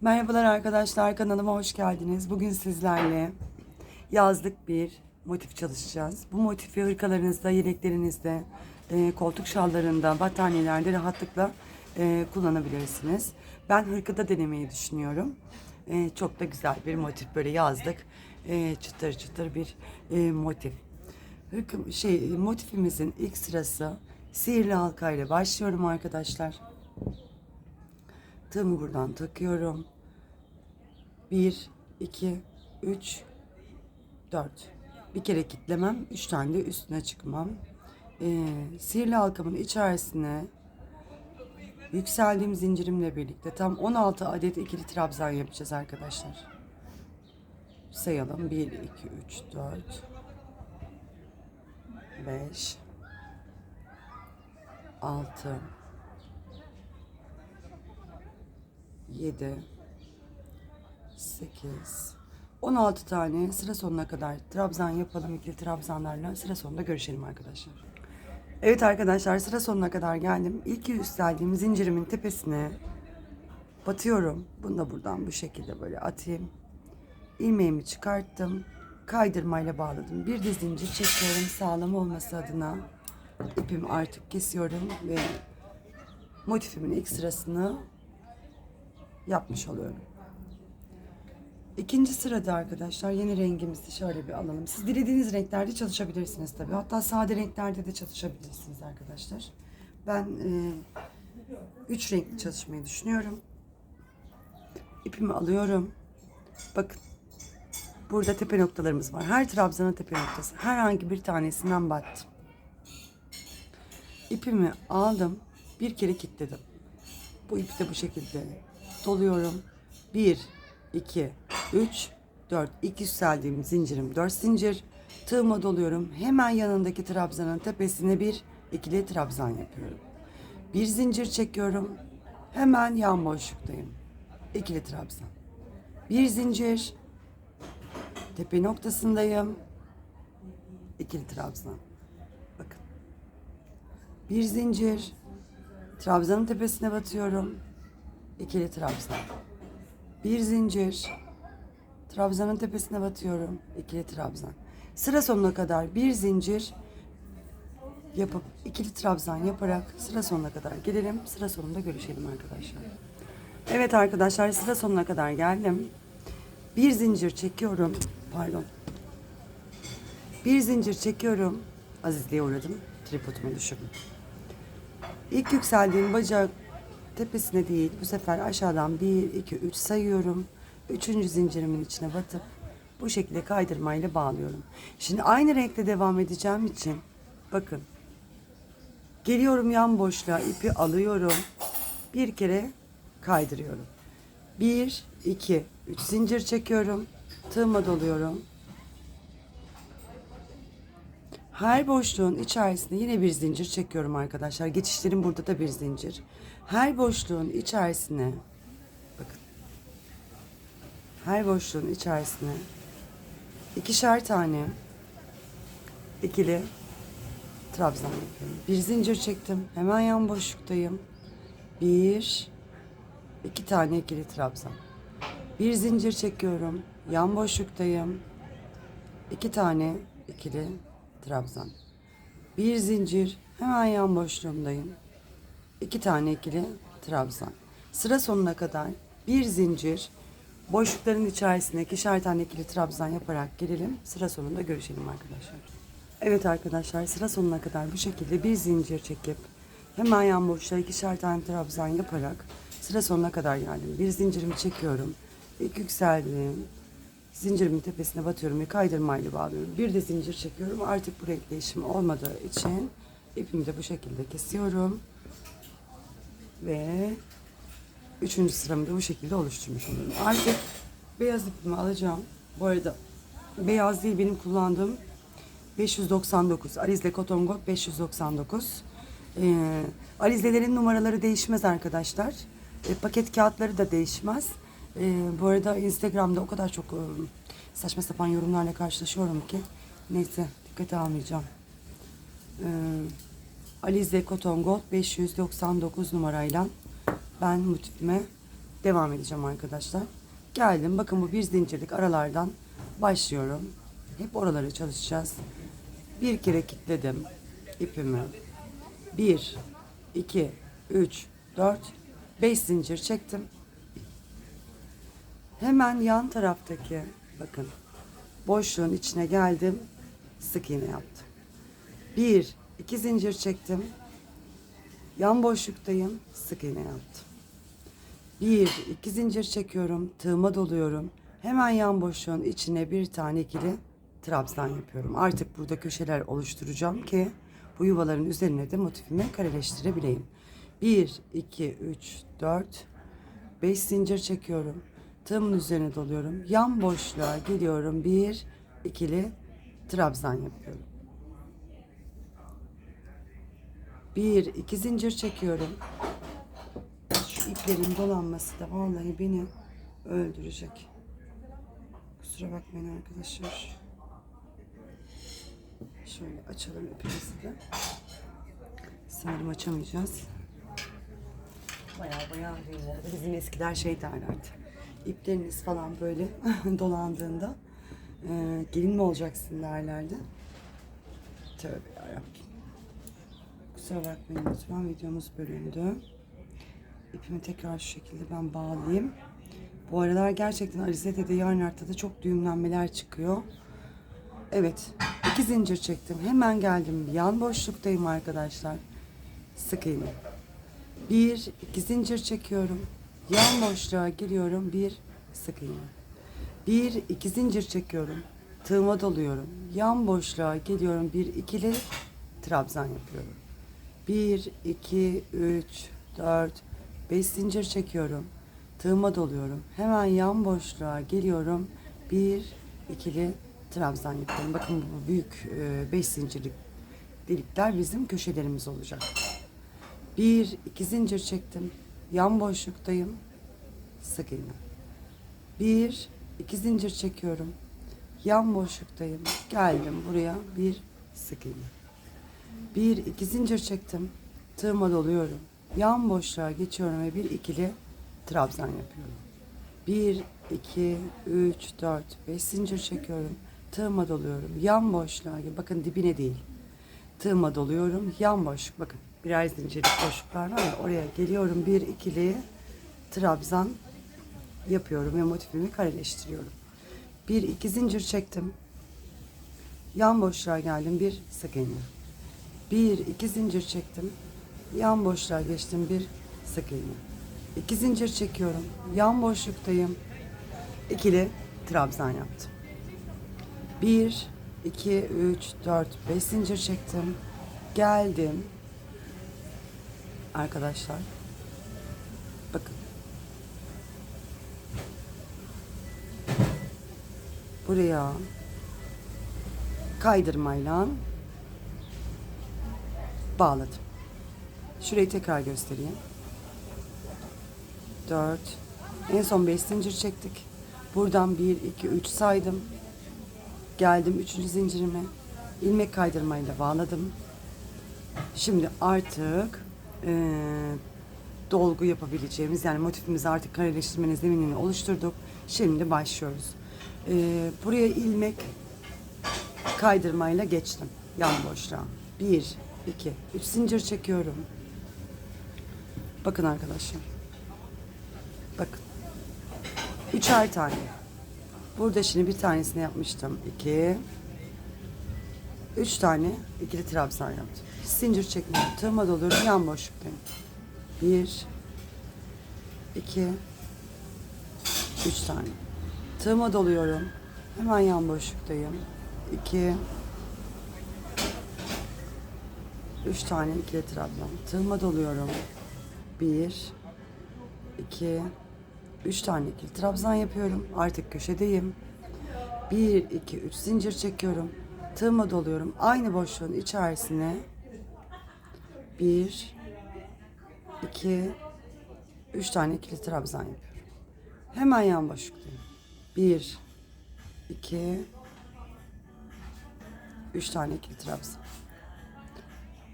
Merhabalar arkadaşlar kanalıma hoş geldiniz. Bugün sizlerle yazlık bir motif çalışacağız. Bu motifi hırkalarınızda, yeleklerinizde, e, koltuk şallarında, battaniyelerde rahatlıkla e, kullanabilirsiniz. Ben hırkada denemeyi düşünüyorum. E, çok da güzel bir motif böyle yazlık, e, çıtır çıtır bir e, motif. Hırka, şey motifimizin ilk sırası sihirli halka ile başlıyorum arkadaşlar. Tığımı buradan takıyorum. 1, 2, 3, 4. Bir kere kitlemem. 3 tane de üstüne çıkmam. Ee, sihirli halkamın içerisine yükseldiğim zincirimle birlikte tam 16 adet ikili trabzan yapacağız arkadaşlar. Sayalım. 1, 2, 3, 4, 5, 6, 7 8 16 tane sıra sonuna kadar trabzan yapalım ikili trabzanlarla sıra sonunda görüşelim arkadaşlar. Evet arkadaşlar sıra sonuna kadar geldim. İlk yükseldiğim zincirimin tepesine batıyorum. Bunu da buradan bu şekilde böyle atayım. İlmeğimi çıkarttım. Kaydırmayla bağladım. Bir de zincir çekiyorum sağlam olması adına. İpimi artık kesiyorum ve motifimin ilk sırasını yapmış oluyorum. İkinci sırada arkadaşlar yeni rengimizi şöyle bir alalım. Siz dilediğiniz renklerde çalışabilirsiniz tabii. Hatta sade renklerde de çalışabilirsiniz arkadaşlar. Ben e, üç renkli çalışmayı düşünüyorum. İpimi alıyorum. Bakın. Burada tepe noktalarımız var. Her trabzanın tepe noktası. Herhangi bir tanesinden battım. İpimi aldım. Bir kere kilitledim. Bu ipi de bu şekilde doluyorum. 1, 2, 3, 4. İlk yükseldiğim zincirim 4 zincir. Tığıma doluyorum. Hemen yanındaki trabzanın tepesine bir ikili trabzan yapıyorum. Bir zincir çekiyorum. Hemen yan boşluktayım. İkili trabzan. Bir zincir. Tepe noktasındayım. İkili trabzan. Bakın. Bir zincir. Trabzanın tepesine batıyorum. İkili trabzan. Bir zincir. Trabzanın tepesine batıyorum. İkili trabzan. Sıra sonuna kadar bir zincir yapıp ikili trabzan yaparak sıra sonuna kadar gelelim. Sıra sonunda görüşelim arkadaşlar. Evet arkadaşlar sıra sonuna kadar geldim. Bir zincir çekiyorum. Pardon. Bir zincir çekiyorum. Azizliğe uğradım. Tripodumu düşürdüm. İlk yükseldiğim bacak tepesine değil bu sefer aşağıdan 1, 2, 3 sayıyorum. Üçüncü zincirimin içine batıp bu şekilde kaydırmayla bağlıyorum. Şimdi aynı renkte devam edeceğim için bakın geliyorum yan boşluğa ipi alıyorum. Bir kere kaydırıyorum. 1, 2, 3 zincir çekiyorum. Tığıma doluyorum. Her boşluğun içerisinde yine bir zincir çekiyorum arkadaşlar. Geçişlerin burada da bir zincir. Her boşluğun içerisine bakın. Her boşluğun içerisine ikişer tane ikili trabzan yapıyorum. Bir zincir çektim. Hemen yan boşluktayım. Bir, iki tane ikili trabzan. Bir zincir çekiyorum. Yan boşluktayım. İki tane ikili trabzan. Bir zincir hemen yan boşluğumdayım. İki tane ikili trabzan. Sıra sonuna kadar bir zincir boşlukların içerisine ikişer tane ikili trabzan yaparak gelelim. Sıra sonunda görüşelim arkadaşlar. Evet arkadaşlar sıra sonuna kadar bu şekilde bir zincir çekip hemen yan boşluğa ikişer tane trabzan yaparak sıra sonuna kadar geldim. Bir zincirimi çekiyorum. İlk yükseldim. Zincirimin tepesine batıyorum ve kaydırmayla bağlıyorum. Bir de zincir çekiyorum. Artık bu renk değişimi olmadığı için ipimi de bu şekilde kesiyorum. Ve üçüncü sıramı da bu şekilde oluşturmuş oluyorum. Artık beyaz ipimi alacağım. Bu arada beyaz değil benim kullandığım 599. Alizle Cotton Gold 599. Ee, alizelerin numaraları değişmez arkadaşlar. E, paket kağıtları da değişmez. Ee, bu arada Instagram'da o kadar çok e, saçma sapan yorumlarla karşılaşıyorum ki neyse dikkate almayacağım. Ee, Alize Cotton Gold 599 numarayla ben motifime devam edeceğim arkadaşlar. Geldim. Bakın bu bir zincirlik aralardan başlıyorum. Hep oraları çalışacağız. Bir kere kilitledim ipimi. 1, 2, 3, 4, 5 zincir çektim. Hemen yan taraftaki bakın boşluğun içine geldim. Sık iğne yaptım. 1, 2 zincir çektim. Yan boşluktayım. Sık iğne yaptım. 1, 2 zincir çekiyorum. Tığıma doluyorum. Hemen yan boşluğun içine bir tane ikili trabzan yapıyorum. Artık burada köşeler oluşturacağım ki bu yuvaların üzerine de motifimi kareleştirebileyim. 1, 2, 3, 4, 5 zincir çekiyorum. Tığımın üzerine doluyorum. Yan boşluğa geliyorum. Bir ikili trabzan yapıyorum. Bir iki zincir çekiyorum. Şu iplerin dolanması da vallahi beni öldürecek. Kusura bakmayın arkadaşlar. Şöyle açalım ipimizi de. Sanırım açamayacağız. Baya baya bizim eskiler şey derlerdi. İpleriniz falan böyle dolandığında e, gelin mi olacaksın derlerdi. Tövbe yarabbim. Kusura bakmayın lütfen videomuz bölündü. İpimi tekrar şu şekilde ben bağlayayım. Bu aralar gerçekten Alize'de de yarın haftada çok düğümlenmeler çıkıyor. Evet. iki zincir çektim. Hemen geldim. Yan boşluktayım arkadaşlar. Sık iğne. Bir, iki zincir çekiyorum. Yan boşluğa giriyorum. Bir, sık iğne. Bir, iki zincir çekiyorum. Tığıma doluyorum. Yan boşluğa geliyorum. Bir, ikili trabzan yapıyorum. Bir, iki, üç, dört, beş zincir çekiyorum. Tığıma doluyorum. Hemen yan boşluğa geliyorum. Bir, ikili trabzan yapıyorum. Bakın bu büyük e, beş zincirlik delikler bizim köşelerimiz olacak. Bir, iki zincir çektim. Yan boşluktayım. Sık iğne. Bir, iki zincir çekiyorum. Yan boşluktayım. Geldim buraya. Bir, sık iğne. Bir, iki zincir çektim. Tığıma doluyorum. Yan boşluğa geçiyorum ve bir ikili trabzan yapıyorum. Bir, iki, üç, dört, beş zincir çekiyorum. Tığıma doluyorum. Yan boşluğa, bakın dibine değil. Tığıma doluyorum. Yan boşluk bakın birer zincirlik boşluklar var ya oraya geliyorum. Bir ikili trabzan yapıyorum ve motifimi kareleştiriyorum. Bir iki zincir çektim. Yan boşluğa geldim. Bir sık iğne. Bir iki zincir çektim. Yan boşluğa geçtim. Bir sık iğne. İki zincir çekiyorum. Yan boşluktayım. İkili trabzan yaptım. Bir, iki, üç, dört, beş zincir çektim. Geldim. Arkadaşlar. Bakın. Buraya kaydırmayla bağladım. Şurayı tekrar göstereyim. 4 en son 5 zincir çektik. Buradan 1 2 3 saydım. Geldim 3. zincirime. ilmek kaydırmayla bağladım. Şimdi artık e, dolgu yapabileceğimiz yani motifimizi artık kareleştirmenin zeminini oluşturduk. Şimdi başlıyoruz. E, buraya ilmek kaydırmayla geçtim. Yan boşluğa. 1 2 3 zincir çekiyorum. Bakın arkadaşlar. Bakın. Üçer tane. Burada şimdi bir tanesini yapmıştım. İki. Üç tane ikili trabzan yaptım. Zincir çekmiyorum. Tığıma doluyorum. Yan boşluktayım. Bir. iki, Üç tane. Tığıma doluyorum. Hemen yan boşluktayım. İki. Üç tane ikili trabzan. Tığıma doluyorum. Bir. iki, Üç tane ikili trabzan yapıyorum. Artık köşedeyim. Bir, iki, üç zincir çekiyorum. Tığıma doluyorum. Aynı boşluğun içerisine bir, iki, üç tane ikili trabzan yapıyorum. Hemen yan boşluktayım. Bir, iki, üç tane ikili trabzan.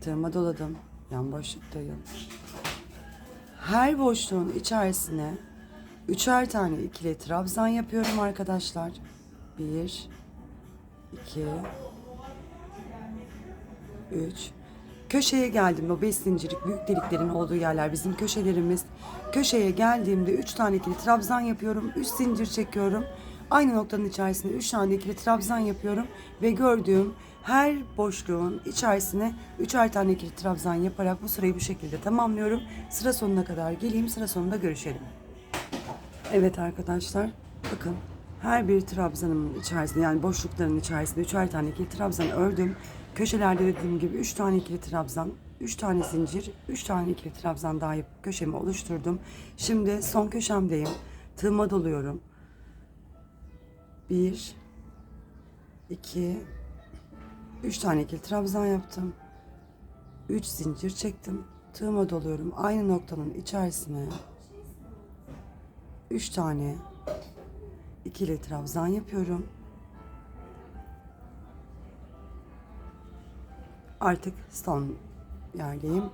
Tığıma doladım. Yan boşluktayım. Her boşluğun içerisine Üçer tane ikili trabzan yapıyorum arkadaşlar. Bir, iki, üç. Köşeye geldim. O beş zincirlik büyük deliklerin olduğu yerler bizim köşelerimiz. Köşeye geldiğimde üç tane ikili trabzan yapıyorum. Üç zincir çekiyorum. Aynı noktanın içerisinde üç tane ikili trabzan yapıyorum. Ve gördüğüm her boşluğun içerisine üçer tane ikili trabzan yaparak bu sırayı bu şekilde tamamlıyorum. Sıra sonuna kadar geleyim. Sıra sonunda görüşelim. Evet arkadaşlar bakın her bir trabzanın içerisinde yani boşlukların içerisinde üçer tane ikili trabzan ördüm. Köşelerde dediğim gibi üç tane ikili trabzan, üç tane zincir, üç tane ikili trabzan daha yapıp köşemi oluşturdum. Şimdi son köşemdeyim. Tığıma doluyorum. Bir, iki, üç tane ikili trabzan yaptım. Üç zincir çektim. Tığıma doluyorum. Aynı noktanın içerisine 3 tane ikili trabzan yapıyorum. Artık son yerdeyim.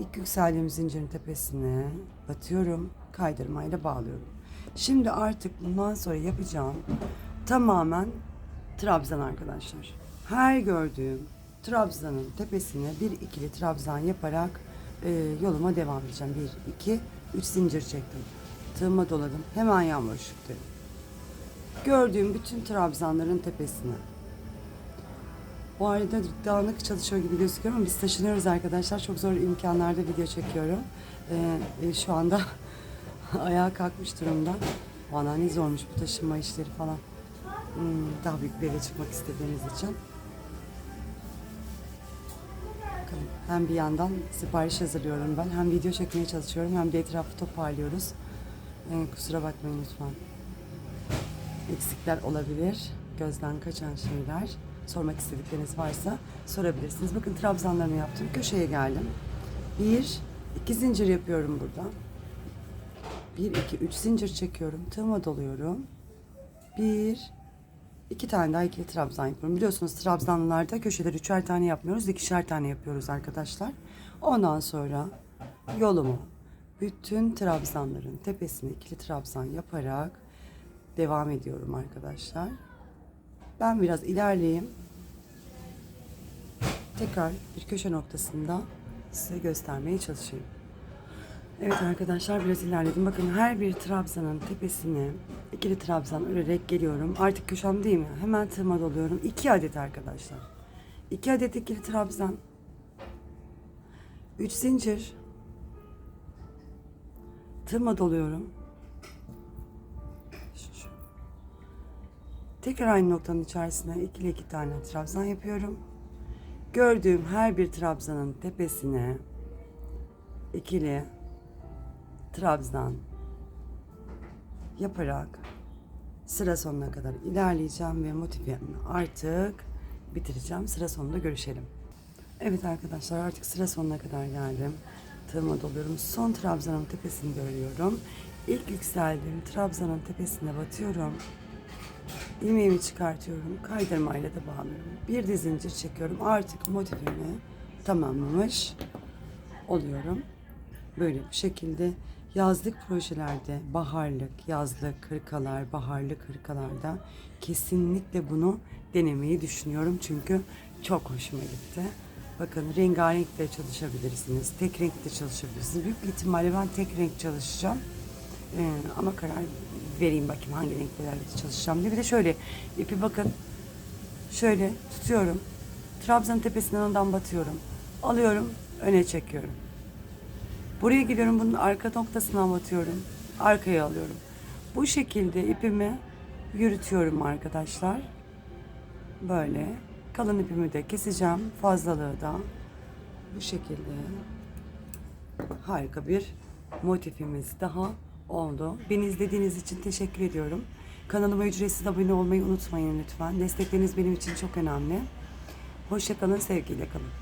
İlk yükseldiğim zincirin tepesine batıyorum. Kaydırmayla bağlıyorum. Şimdi artık bundan sonra yapacağım tamamen trabzan arkadaşlar. Her gördüğüm trabzanın tepesine bir ikili trabzan yaparak e, yoluma devam edeceğim. Bir, iki, üç zincir çektim. Tığıma doladım. Hemen yan boşluktayım. Gördüğüm bütün trabzanların tepesine. Bu arada dağınık çalışıyor gibi gözüküyor ama biz taşınıyoruz arkadaşlar. Çok zor imkanlarda video çekiyorum. Ee, e, şu anda ayağa kalkmış durumda. Valla ne zormuş bu taşınma işleri falan. Hmm, daha büyük bir eve çıkmak istediğiniz için. Bakalım. Hem bir yandan sipariş hazırlıyorum ben. Hem video çekmeye çalışıyorum hem de etrafı toparlıyoruz. Ee, kusura bakmayın lütfen. Eksikler olabilir. Gözden kaçan şeyler. Sormak istedikleriniz varsa sorabilirsiniz. Bakın trabzanlarını yaptım. Köşeye geldim. Bir, iki zincir yapıyorum burada. Bir, iki, üç zincir çekiyorum. Tığıma doluyorum. Bir, iki tane daha ikili trabzan yapıyorum. Biliyorsunuz trabzanlarda köşeleri üçer tane yapmıyoruz. ikişer tane yapıyoruz arkadaşlar. Ondan sonra yolumu bütün trabzanların tepesine ikili trabzan yaparak devam ediyorum arkadaşlar. Ben biraz ilerleyeyim. Tekrar bir köşe noktasında size göstermeye çalışayım. Evet arkadaşlar biraz ilerledim. Bakın her bir trabzanın tepesine ikili trabzan örerek geliyorum. Artık köşemdeyim ya. Hemen tığıma doluyorum. İki adet arkadaşlar. İki adet ikili trabzan. Üç zincir. Tığıma doluyorum. Tekrar aynı noktanın içerisine ikili iki tane trabzan yapıyorum. Gördüğüm her bir trabzanın tepesine ikili trabzan yaparak sıra sonuna kadar ilerleyeceğim ve motifimi artık bitireceğim. Sıra sonunda görüşelim. Evet arkadaşlar artık sıra sonuna kadar geldim. Tığıma doluyorum. Son trabzanın tepesini görüyorum. İlk yükseldiğim trabzanın tepesine batıyorum. İlmeğimi çıkartıyorum. Kaydırmayla da bağlıyorum. Bir de zincir çekiyorum. Artık motifimi tamamlamış oluyorum. Böyle bir şekilde yazlık projelerde, baharlık, yazlık hırkalar, baharlık hırkalarda kesinlikle bunu denemeyi düşünüyorum. Çünkü çok hoşuma gitti. Bakın rengarenk de çalışabilirsiniz. Tek renk de çalışabilirsiniz. Büyük ihtimalle ben tek renk çalışacağım. Ee, ama karar vereyim bakayım hangi renklerle çalışacağım diye. Bir de şöyle ipi bakın. Şöyle tutuyorum. Trabzan tepesinden ondan batıyorum. Alıyorum, öne çekiyorum. Buraya geliyorum bunun arka noktasına batıyorum. Arkaya alıyorum. Bu şekilde ipimi yürütüyorum arkadaşlar. Böyle. Kalın ipimi de keseceğim. Fazlalığı da bu şekilde harika bir motifimiz daha oldu. beni izlediğiniz için teşekkür ediyorum. Kanalıma ücretsiz abone olmayı unutmayın lütfen. Destekleriniz benim için çok önemli. Hoşçakalın, sevgiyle kalın.